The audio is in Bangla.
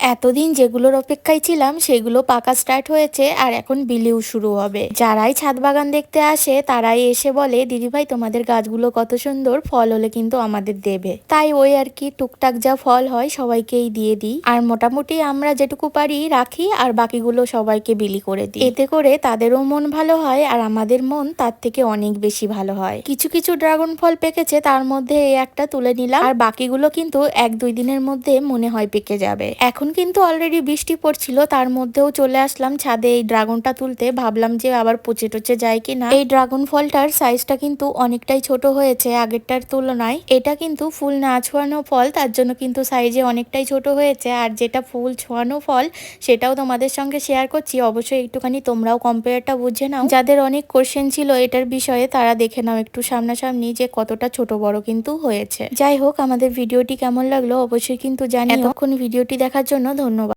এতদিন যেগুলোর অপেক্ষায় ছিলাম, সেগুলো পাকা স্টার্ট হয়েছে আর এখন বিলিও শুরু হবে। যারাই ছাদ বাগান দেখতে আসে, তারাই এসে বলে দিদিভাই তোমাদের গাছগুলো কত সুন্দর, ফল হলে কিন্তু আমাদের দেবে। তাই ওই আর কি টুকটাক যা ফল হয়, সবাইকেই দিয়ে দিই। আর মোটামুটি আমরা যেটুকু পারি রাখি, আর বাকিগুলো সবাইকে বিলি করে দিই। এতে করে তাদেরও মন ভালো হয়, আর আমাদের মন তার থেকে অনেক বেশি ভালো হয়। কিছু কিছু ড্রাগন ফল পেকেছে, তার মধ্যে এই একটা তুলে নিলাম। আর বাকিগুলো কিন্তু এক দুই দিনের মধ্যে মনে হয় পেকে যাবে। এখন কিন্তু অলরেডি বৃষ্টি পড়ছিল, তার মধ্যেও চলে আসলাম ছাদে এই ড্রাগনটা তুলতে। ভাবলাম যে আবার পচে টচে যায় কিনা। এই ড্রাগন ফলটার সাইজটা কিন্তু অনেকটাই ছোট হয়েছে আগেরটার তুলনায়। এটা কিন্তু ফুল না ছোঁয়ানো ফল, তার জন্য কিন্তু সাইজে অনেকটাই ছোট হয়েছে। আর যেটা ফুল ছোঁয়ানো ফল, সেটাও তোমাদের সঙ্গে শেয়ার করছি। অবশ্যই একটুখানি তোমরাও কম্পেয়ারটা বুঝে নাও। যাদের অনেক কোশ্চেন ছিল এটার বিষয়ে, তারা দেখে নাও একটু সামনাসামনি যে কতটা ছোট বড় কিন্তু হয়েছে। যাই হোক, আমাদের ভিডিওটি কেমন লাগল অবশ্যই কিন্তু জানি এতক্ষণ ভিডিওটি দেখার জন্য ধন্যবাদ।